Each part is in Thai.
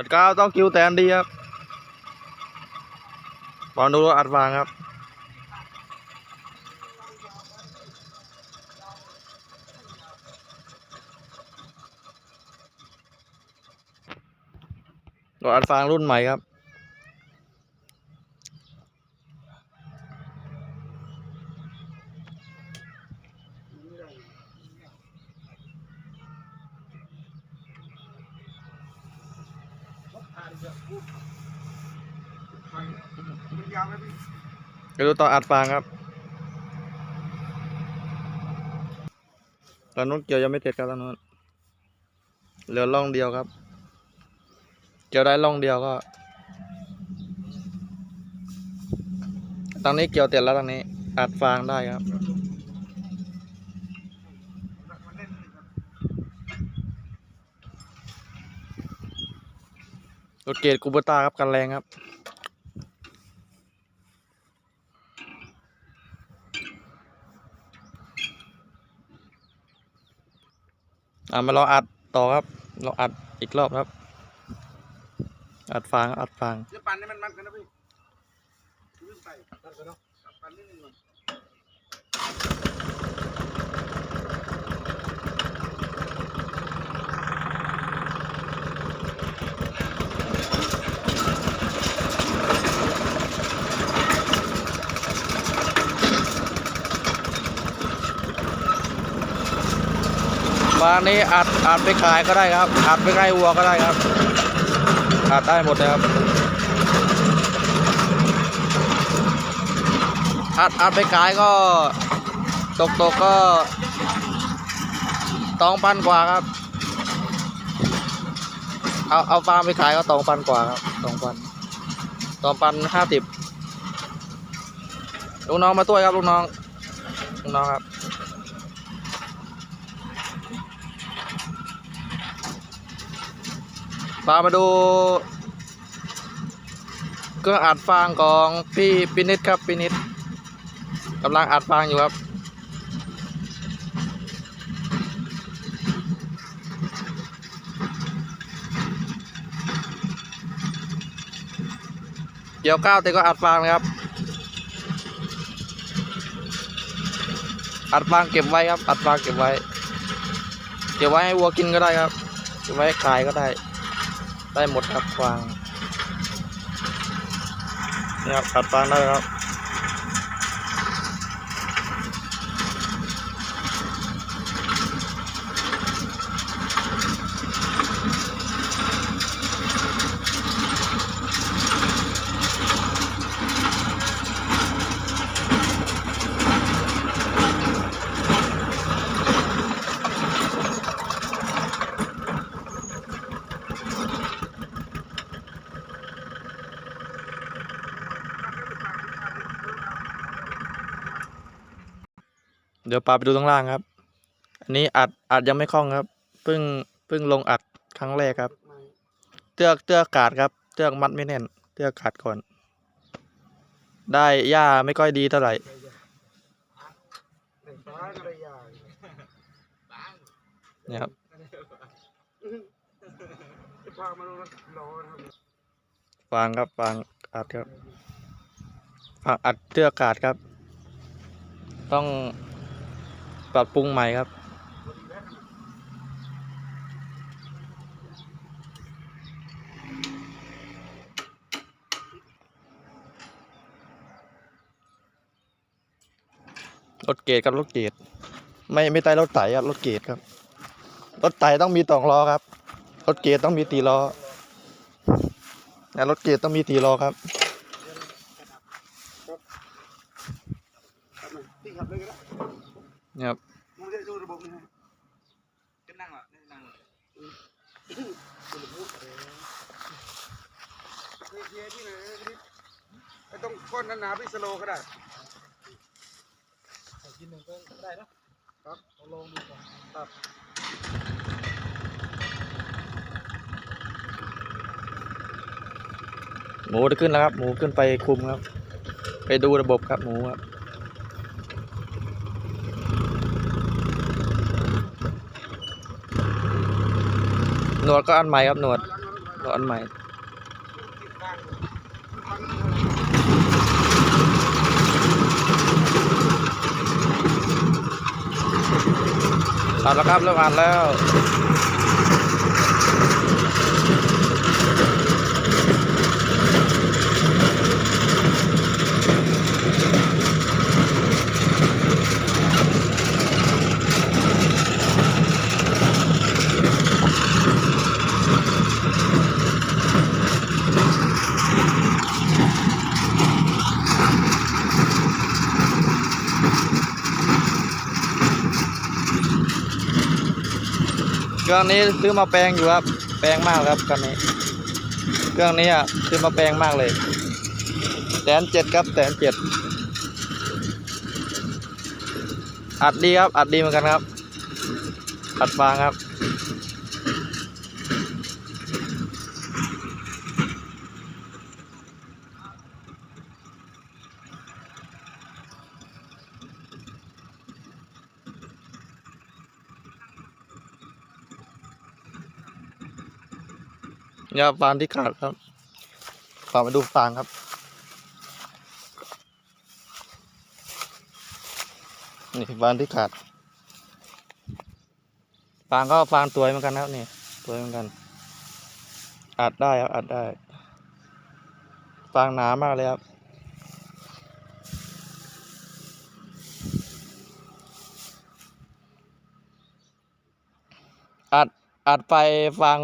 อัดก้าวต้องคิวแตนดีครับบอลดูอัดวางครับรถอัดฟางรุ่นใหม่ครับ ยาวไปดูต่ออัดฟางครับ ตอนนู้นเกี่ยวยังไม่เสร็จครับตอนนู้นเหลือล่องเดียวครับ เกี่ยวได้ล่องเดียวก็ ตอนนี้เกี่ยวเสร็จแล้วตอนนี้ อัดฟางได้ครับ มันเล่นเลยครับ รถเกตกูเบต้าครับกันแรงครับอ่ามารออัดต่อครับรออัดอีกรอบครับ อัดฟางอัดฟางจะปั่นให้มันมันกันนะพี่วิ่งไปปั่นไปเนาะปั่นนิดนึงก่อนางนี้อัดอัดไปขายก็ได้ครับ อัดไปใกล้วัวก็ได้ครับ อัดได้หมดเลยครับ อัดอัดไปขายก็ตกตกก็สองพันกว่าครับ เอาเอาฟางไปขายก็สองพันกว่าครับสองพันสองพันห้าสิบลูกน้องมาตัวครับลูกน้องลูกน้องครับ พามาดูเครื่องอัดฟางของพี่ปินิดครับปินิดกำลังอัดฟางอยู่ครับ เกี่ยวก้าวแต่ก็อัดฟางนะครับ อัดฟางเก็บไว้ครับ อัดฟางเก็บไว้ เก็บไว้ให้วัวกินก็ได้ครับ เก็บไว้ขายก็ได้ ได้หมดครับฟางนี่ครับตัดฟางได้ครับ เดี๋ยวปาไปดูข้างล่างครับ อันนี้อัดอัดยังไม่คล่องครับ เพิ่งเพิ่งลงอัดครั้งแรกครับ เตือกเตือกกาดครับ เตือกมัดไม่แน่น เตือกกาดก่อน ได้หญ้าไม่ค่อยดีเท่าไหร่แต่ฟ้าอะไรอย่างเนี่ครับจะพามาลงครับฟางครับฟางอัดครับฟางอัดเตือกกาดครับ ต้อง ปรับปรุงใหม่ครับ รถเกตครับรถเกตไม่ไม่ไต่รถไถครับรถเกตครับ รถไถต้องมีสองล้อครับ รถเกตต้องมีตีล้อรถเกตต้องมีตีล้อครับพี่ขับเลยก็ได้ เนี่ย ครับมึงจะดูระบบนี่ฮะจะนั่งอะนั่งเฮียที่ไหนไม่ต้องก้นหนาๆพี่สโลก็ได้กินหนึ่งก็ได้นะครับลงลองดูก่อนครับหมูจะขึ้นแล้วครับ หมูขึ้นไปคุมครับ ไปดูระบบครับหมูครับ หนวดก็อันใหม่ครับหนวดหนก็อันใหม่ติดตั้งมันอัดแล้วครับเริ่มอ่านแล้ว เครื่องนี้ซื้อมาแปลงอยู่ครับ แปลงมากครับคันนี้ เครื่องนี้อะซื้อมาแปลงมากเลยแสนเจ็ดครับแสนเจ็ดอัดดีครับ อัดดีเหมือนกันครับ อัดฟางครับ เนี่ยฟางที่ขาดครับฝากมาดูฟางครับ นี่ฟางที่ขาดฟางก็ฟางตัวเหมือนกันนะครับนี่ตัวเหมือนกัน อัดได้ครับอัดได้ฟางหนามากเลยครับอัดอัดไปฟาง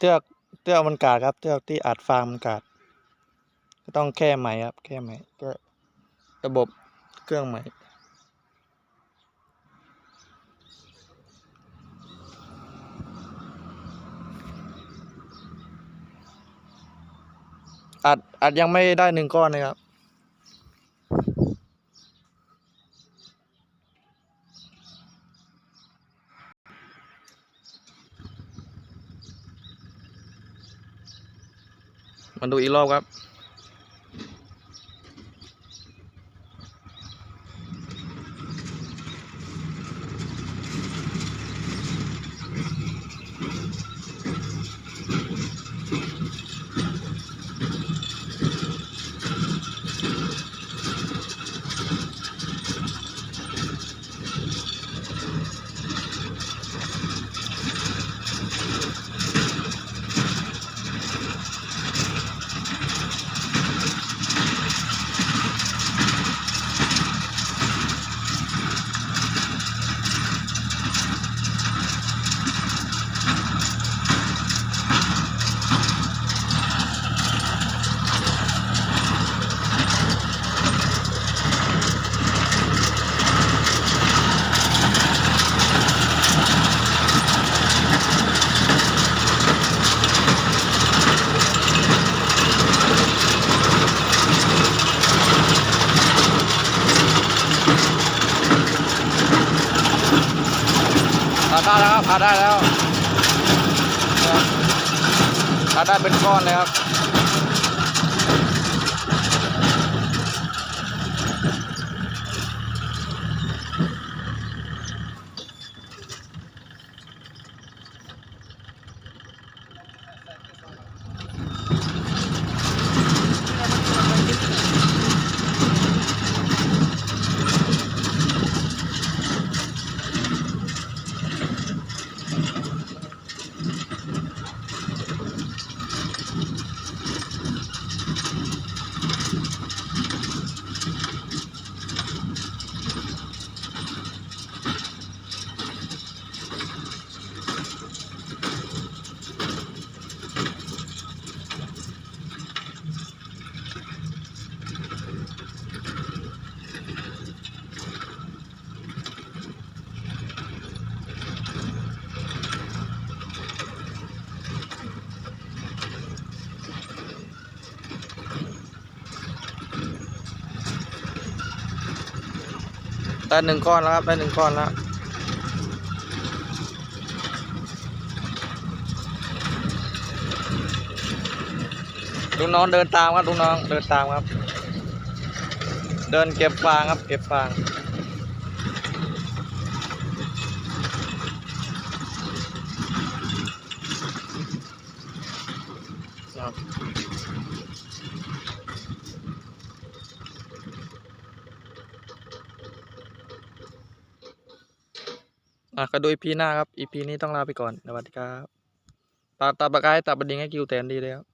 เทือก เทือกมันกาดครับเทือกที่อัดฟางมันกาด ก็ต้องแค่ใหม่ครับ แค่ใหม่ก็ระบบเครื่องใหม่อัดอัดยังไม่ได้หนึ่งก้อนเลยครับ มาดูอีกรอบครับผ่า ได้แล้วผ่าได้แล้วผ่าได้เป็นก้อนเลยครับ ได้หนึ่งก้อนแล้วครับ ได้หนึ่งก้อนแล้วลูกน้องเดินตามครับลูกน้องเดินตามครับ เดินเก็บฟางครับ เก็บฟาง อะก็ดูอีพีหน้าครับอีพีนี้ต้องลาไปก่อนสวัสดีครับตาตาปากกายตาบดดิงให้กิวแตนดีเลยครับ